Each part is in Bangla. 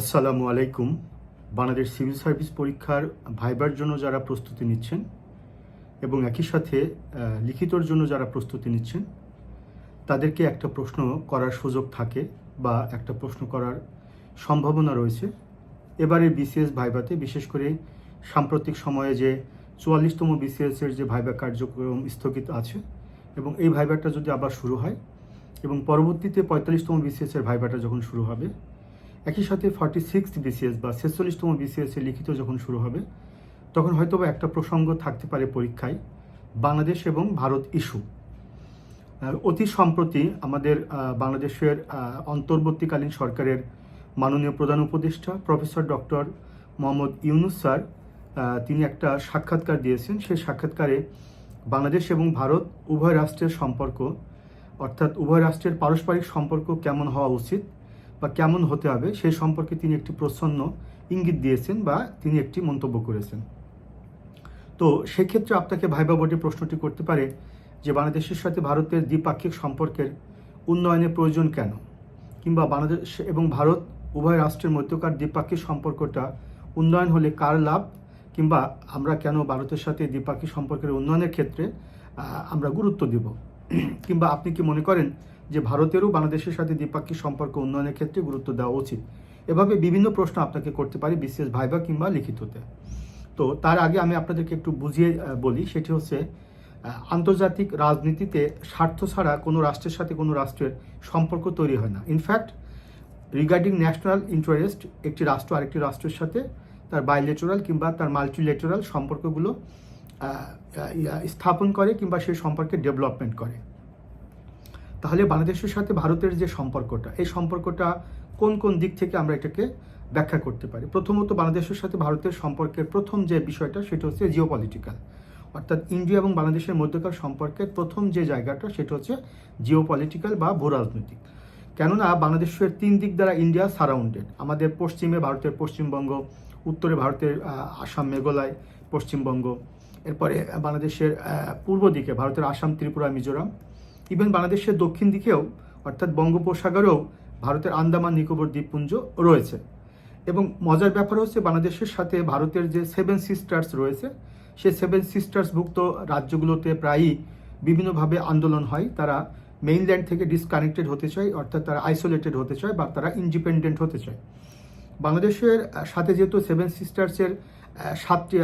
আসসালামু আলাইকুম। বাংলাদেশ সিভিল সার্ভিস পরীক্ষার ভাইবার জন্য যারা প্রস্তুতি নিচ্ছেন এবং একই সাথে লিখিতর জন্য যারা প্রস্তুতি নিচ্ছেন, তাদেরকে একটা প্রশ্ন করার সুযোগ থাকে বা একটা প্রশ্ন করার সম্ভাবনা রয়েছে। এবারের বিসিএস ভাইভাতে বিশেষ করে সাম্প্রতিক সময়ে যে চুয়াল্লিশতম বিসিএসের যে ভাইবা কার্যক্রম স্থগিত আছে এবং এই ভাইবাটা যদি আবার শুরু হয় এবং পরবর্তীতে পঁয়তাল্লিশতম বিসিএসের ভাইবাটা যখন শুরু হবে একই সাথে ফর্টি সিক্স বিসিএস বা ছেচল্লিশতম বিসিএস লিখিত যখন শুরু হবে, তখন হয়তো একটা প্রসঙ্গ থাকতে পারে পরীক্ষায়, বাংলাদেশ এবং ভারত ইস্যু অতি সম্প্রতি আমাদের বাংলাদেশের অন্তর্বর্তীকালীন সরকারের মাননীয় প্রধান উপদেষ্টা professor doctor Muhammad Yunus sir তিনি একটা সাক্ষাৎকার দিয়েছেন। সেই সাক্ষাৎকারে বাংলাদেশ এবং ভারত উভয় রাষ্ট্রের সম্পর্ক, অর্থাৎ উভয় রাষ্ট্রের পারস্পরিক সম্পর্ক কেমন হওয়া উচিত বা কেমন হতে হবে সেই সম্পর্কে তিনি একটি প্রচ্ছন্ন ইঙ্গিত দিয়েছেন বা তিনি একটি মন্তব্য করেছেন। তো সেক্ষেত্রে আপনাকে ভাইবা বোর্ডে প্রশ্নটি করতে পারে যে বাংলাদেশের সাথে ভারতের দ্বিপাক্ষিক সম্পর্কের উন্নয়নের প্রয়োজন কেন? কিংবা বাংলাদেশ এবং ভারত উভয় রাষ্ট্রের মধ্যকার দ্বিপাক্ষিক সম্পর্কটা উন্নয়ন হলে কার লাভ? কিংবা আমরা কেন ভারতের সাথে দ্বিপাক্ষিক সম্পর্কের উন্নয়নের ক্ষেত্রে আমরা গুরুত্ব দিব? কিংবা আপনি কি মনে করেন যে ভারতেরও বাংলাদেশের সাথে দ্বিপাক্ষিক সম্পর্ক উন্নয়নের ক্ষেত্রে গুরুত্ব দেওয়া উচিত। এভাবে বিভিন্ন প্রশ্ন আপনাকে করতে পারি বিশেষ ভাইবা কিংবা লিখিততে। তো তার আগে আমি আপনাদেরকে একটু বুঝিয়ে বলি, সেটি হচ্ছে আন্তর্জাতিক রাজনীতিতে স্বার্থ ছাড়া কোনো রাষ্ট্রের সাথে কোনো রাষ্ট্রের সম্পর্ক তৈরি হয় না। ইনফ্যাক্ট রিগার্ডিং ন্যাশনাল ইন্টারেস্ট একটি রাষ্ট্র আরেকটি রাষ্ট্রের সাথে তার বাইলেটারাল কিংবা তার মাল্টিলেটারাল সম্পর্কগুলো স্থাপন করে কিংবা সেই সম্পর্কে ডেভেলপমেন্ট করে। তাহলে বাংলাদেশের সাথে ভারতের যে সম্পর্কটা, এই সম্পর্কটা কোন কোন দিক থেকে আমরা এটাকে ব্যাখ্যা করতে পারি? প্রথমত বাংলাদেশের সাথে ভারতের সম্পর্কের প্রথম যে বিষয়টা সেটা হচ্ছে জিও পলিটিক্যাল অর্থাৎ ইন্ডিয়া এবং বাংলাদেশের মধ্যকার সম্পর্কের প্রথম যে জায়গাটা সেটা হচ্ছে জিও পলিটিক্যাল বা ভূ রাজনৈতিক। কেননা বাংলাদেশের তিন দিক দ্বারা ইন্ডিয়া সারাউন্ডেড আমাদের পশ্চিমে ভারতের পশ্চিমবঙ্গ, উত্তরে ভারতের আসাম, মেঘালয়, পশ্চিমবঙ্গ। এরপরে বাংলাদেশের পূর্ব দিকে ভারতের আসাম, ত্রিপুরা, মিজোরাম। ইভেন বাংলাদেশের দক্ষিণ দিকেও, অর্থাৎ বঙ্গোপসাগরেও, ভারতের আন্দামান, নিকোবর দ্বীপপুঞ্জ রয়েছে। এবং মজার ব্যাপার হচ্ছে বাংলাদেশের সাথে ভারতের যে সেভেন সিস্টার্স রয়েছে, সে সেভেন সিস্টার্সভুক্ত রাজ্যগুলোতে প্রায়ই বিভিন্নভাবে আন্দোলন হয়। তারা মেইনল্যান্ড থেকে ডিসকানেক্টেড হতে চায়, অর্থাৎ তারা আইসোলেটেড হতে চায় বা তারা ইন্ডিপেন্ডেন্ট হতে চায়। বাংলাদেশের সাথে যেহেতু সেভেন সিস্টার্সের সাতটি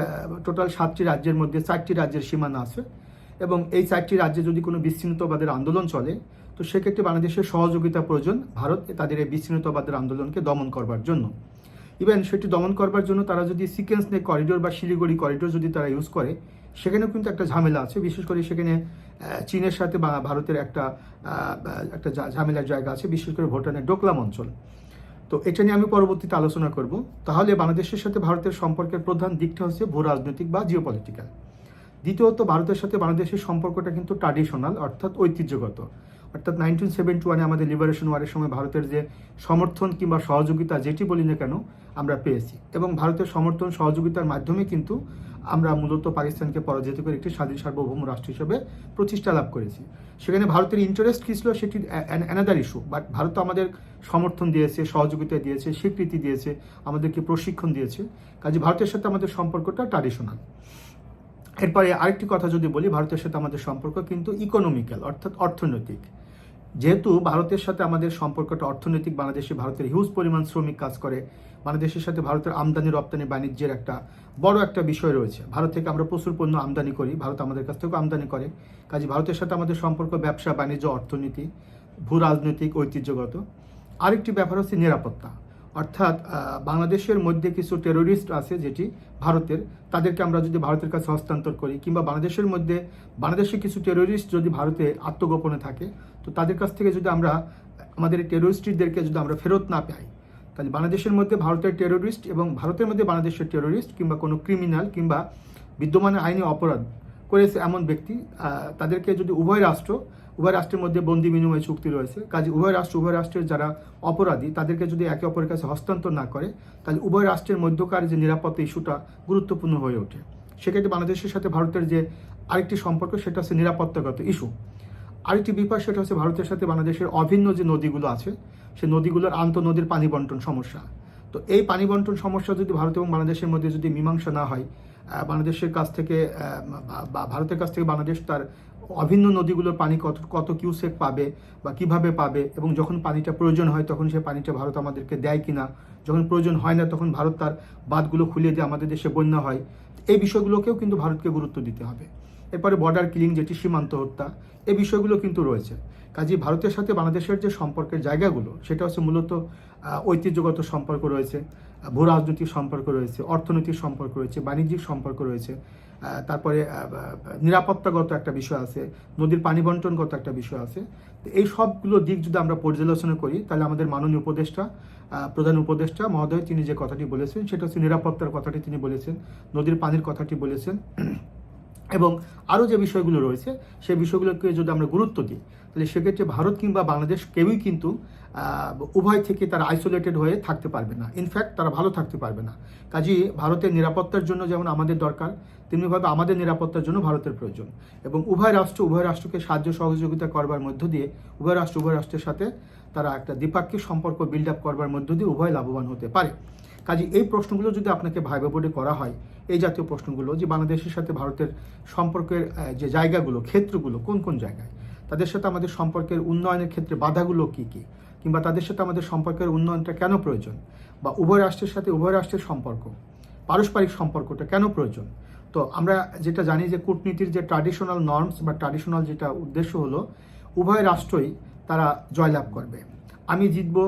টোটাল সাতটি রাজ্যের মধ্যে চারটি রাজ্যের সীমানা আছে এবং এই চারটি রাজ্যে যদি কোনো বিচ্ছিন্নতাবাদের আন্দোলন চলে, তো সেক্ষেত্রে বাংলাদেশের সহযোগিতা প্রয়োজন ভারত তাদের এই বিচ্ছিন্নতাবাদের আন্দোলনকে দমন করবার জন্য। ইভেন সেটি দমন করবার জন্য তারা যদি সিকেন্স নে করিডোর বা শিলিগুড়ি করিডোর যদি তারা ইউজ করে, সেখানেও কিন্তু একটা ঝামেলা আছে। বিশেষ করে সেখানে চীনের সাথে বা ভারতের একটা একটা ঝামেলার জায়গা আছে, বিশেষ করে ভুটানের ডোকলাম অঞ্চল। তো এটা নিয়ে আমি পরবর্তীতে আলোচনা করব। তাহলে বাংলাদেশের সাথে ভারতের সম্পর্কের প্রধান দিকটা হচ্ছে ভূ রাজনৈতিক বা জিও পলিটিক্যাল দ্বিতীয়ত ভারতের সাথে বাংলাদেশের সম্পর্কটা কিন্তু ট্রাডিশনাল অর্থাৎ ঐতিহ্যগত। অর্থাৎ নাইনটিন সেভেন্টি ওয়ানে আমাদের লিবারেশন ওয়ারের সময় ভারতের যে সমর্থন কিংবা সহযোগিতা যেটি বলি না কেন, আমরা পেয়েছি। এবং ভারতের সমর্থন, সহযোগিতার মাধ্যমে কিন্তু আমরা মূলত পাকিস্তানকে পরাজিত করে একটি স্বাধীন সার্বভৌম রাষ্ট্র হিসেবে প্রতিষ্ঠা লাভ করেছি। সেখানে ভারতের ইন্টারেস্ট কী ছিল সেটি অ্যানাদার ইস্যু বাট ভারত আমাদের সমর্থন দিয়েছে, সহযোগিতা দিয়েছে, স্বীকৃতি দিয়েছে, আমাদেরকে প্রশিক্ষণ দিয়েছে। কাজে ভারতের সাথে আমাদের সম্পর্কটা ট্র্যাডিশনাল এরপরে আরেকটি কথা যদি বলি, ভারতের সাথে আমাদের সম্পর্ক কিন্তু ইকোনমিক্যাল অর্থাৎ অর্থনৈতিক। যেহেতু ভারতের সাথে আমাদের সম্পর্কটা অর্থনৈতিক, বাংলাদেশে ভারতের হিউজ পরিমাণ শ্রমিক কাজ করে, বাংলাদেশের সাথে ভারতের আমদানি, রপ্তানি, বাণিজ্যের একটা বড় একটা বিষয় রয়েছে। ভারত থেকে আমরা প্রচুর পণ্য আমদানি করি, ভারত আমাদের কাছ থেকেও আমদানি করে। কাজে ভারতের সাথে আমাদের সম্পর্ক ব্যবসা, বাণিজ্য, অর্থনীতি ভূ রাজনৈতিক ঐতিহ্যগত। আরেকটি ব্যাপার হচ্ছে নিরাপত্তা। অর্থাৎ বাংলাদেশের মধ্যে কিছু টেরোরিস্ট আছে যেটি ভারতের, তাদেরকে আমরা যদি ভারতের কাছে হস্তান্তর করি কিংবা বাংলাদেশের মধ্যে, বাংলাদেশে কিছু টেরোরিস্ট যদি ভারতে আত্মগোপনে থাকে, তো তাদের কাছ থেকে যদি আমরা, আমাদের টেরোরিস্টদেরকে যদি আমরা ফেরত না পাই, তাহলে বাংলাদেশের মধ্যে ভারতের টেরোরিস্ট এবং ভারতের মধ্যে বাংলাদেশের টেরোরিস্ট কিংবা কোনো ক্রিমিনাল কিংবা বিদ্যমান আইনি অপরাধ করেছে এমন ব্যক্তি তাদেরকে যদি উভয় রাষ্ট্র, উভয় রাষ্ট্রের মধ্যে বন্দি বিনিময় চুক্তি রয়েছে, কাজে উভয় রাষ্ট্র, উভয় রাষ্ট্রের যারা অপরাধী, তাদেরকে যদি একে অপরের কাছে হস্তান্তর না করে, তাহলে উভয় রাষ্ট্রের মধ্যকার যে নিরাপত্তা ইস্যুটা গুরুত্বপূর্ণ হয়ে ওঠে। সেক্ষেত্রে বাংলাদেশের সাথে ভারতের যে আরেকটি সম্পর্ক, সেটা হচ্ছে নিরাপত্তাগত ইস্যু। আরেকটি বিপদ, সেটা হচ্ছে ভারতের সাথে বাংলাদেশের অভিন্ন যে নদীগুলো আছে সেই নদীগুলোর আন্তঃনদীর পানি বন্টন সমস্যা। তো এই পানি বন্টন সমস্যা যদি ভারত এবং বাংলাদেশের মধ্যে যদি মীমাংসা না হয় বাংলাদেশের কাছ থেকে ভারতের কাছ থেকে বাংলাদেশ তার অভিন্ন নদীগুলোর পানি কত কত কিউসেক পাবে বা কীভাবে পাবে এবং যখন পানিটা প্রয়োজন হয় তখন সে পানিটা ভারত আমাদেরকে দেয় কিনা। যখন প্রয়োজন হয় না তখন ভারত তার বাঁধগুলো খুলিয়ে দিয়ে আমাদের দেশে বন্যা হয়। এই বিষয়গুলোকেও কিন্তু ভারতকে গুরুত্ব দিতে হবে। এরপরে বর্ডার কিলিং যেটি সীমান্ত হত্যা এই বিষয়গুলো কিন্তু রয়েছে। কাজে ভারতের সাথে বাংলাদেশের যে সম্পর্কের জায়গাগুলো, সেটা হচ্ছে মূলত ঐতিহ্যগত সম্পর্ক রয়েছে ভূ রাজনৈতিক সম্পর্ক রয়েছে, অর্থনৈতিক সম্পর্ক রয়েছে, বাণিজ্যিক সম্পর্ক রয়েছে তারপরে নিরাপত্তাগত একটা বিষয় আছে, নদীর পানি বন্টনগত একটা বিষয় আছে। তো এই সবগুলো দিক যদি আমরা পর্যালোচনা করি, তাহলে আমাদের মাননীয় উপদেষ্টা প্রধান উপদেষ্টা মহোদয়, তিনি যে কথাটি বলেছেন, সেটা হচ্ছে নিরাপত্তার কথাটি তিনি বলেছেন, নদীর পানির কথাটি বলেছেন। এবং আরও যে বিষয়গুলো রয়েছে, সেই বিষয়গুলোকে যদি আমরা গুরুত্ব দিই, তাহলে সেক্ষেত্রে ভারত কিংবা বাংলাদেশ কেউই কিন্তু উভয় থেকে তারা আইসোলেটেড হয়ে থাকতে পারবে না। ইনফ্যাক্ট তারা ভালো থাকতে পারবে না। কাজেই ভারতের নিরাপত্তার জন্য যেমন আমাদের দরকার, তেমনিভাবে আমাদের নিরাপত্তার জন্য ভারতের প্রয়োজন। এবং উভয় রাষ্ট্র, উভয় রাষ্ট্রকে সাহায্য সহযোগিতা করবার মধ্য দিয়ে, উভয় রাষ্ট্র, উভয় রাষ্ট্রের সাথে তারা একটা দ্বিপাক্ষিক সম্পর্ক বিল্ড আপ করবার মধ্য দিয়ে উভয় লাভবান হতে পারে। কাজে এই প্রশ্নগুলো যদি আপনাকে ভাইবা বোর্ডে করা হয় এই জাতীয় প্রশ্নগুলো যে বাংলাদেশের সাথে ভারতের সম্পর্কের যে জায়গাগুলো, ক্ষেত্রগুলো কোন কোন জায়গায়? তাদের সাথে আমাদের সম্পর্কের উন্নয়নের ক্ষেত্রে বাধাগুলো কী কী? কিংবা তাদের সাথে আমাদের সম্পর্কের উন্নয়নটা কেন প্রয়োজন? বা উভয় রাষ্ট্রের সাথে উভয় রাষ্ট্রের সম্পর্ক, পারস্পরিক সম্পর্কটা কেন প্রয়োজন? তো আমরা যেটা জানি যে কূটনীতির যে ট্র্যাডিশনাল নর্মস বা ট্র্যাডিশনাল যেটা উদ্দেশ্য হলো, উভয় রাষ্ট্রই তারা জয়লাভ করবে। আমি জিতবো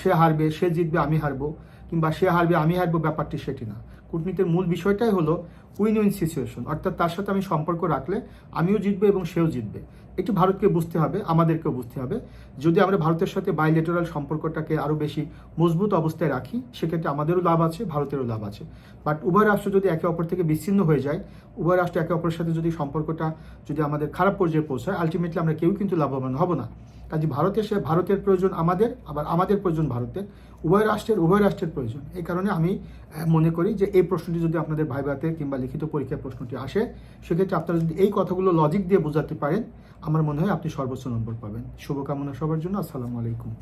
সে হারবে, সে জিতবে, আমি হারবো। কিংবা সে হারবে, আমি হারবো ব্যাপারটি সেটি না। কূটনীতির মূল বিষয়টাই হলো উইন উইন সিচুয়েশন অর্থাৎ তার সাথে আমি সম্পর্ক রাখলে আমিও জিতবো এবং সেও জিতবে। একটু ভারতকে বুঝতে হবে, আমাদেরকেও বুঝতে হবে। যদি আমরা ভারতের সাথে বাইলেটারাল সম্পর্কটাকে আরও বেশি মজবুত অবস্থায় রাখি, সেক্ষেত্রে আমাদেরও লাভ আছে, ভারতেরও লাভ আছে। বাট উভয় রাষ্ট্র যদি একে অপর থেকে বিচ্ছিন্ন হয়ে যায়, উভয় রাষ্ট্র একে অপরের সাথে যদি সম্পর্কটা যদি আমাদের খারাপ পর্যায়ে পৌঁছায় আলটিমেটলি আমরা কেউ কিন্তু লাভবান হব না। কাজে ভারতে সে ভারতের প্রয়োজন আমাদের, আবার আমাদের প্রয়োজন ভারতের উভয় রাষ্ট্রের উভয় রাষ্ট্রের প্রয়োজন। এই কারণে আমি মনে করি যে এই প্রশ্নটি যদি আপনাদের ভাইভাতে কিংবা লিখিত পরীক্ষার প্রশ্নটি আসে, সেক্ষেত্রে আপনারা যদি এই কথাগুলো লজিক দিয়ে বোঝাতে পারেন, আমার মনে হয় আপনি সর্বোচ্চ নম্বর পাবেন। শুভকামনা সবার জন্য। আসসালামু আলাইকুম।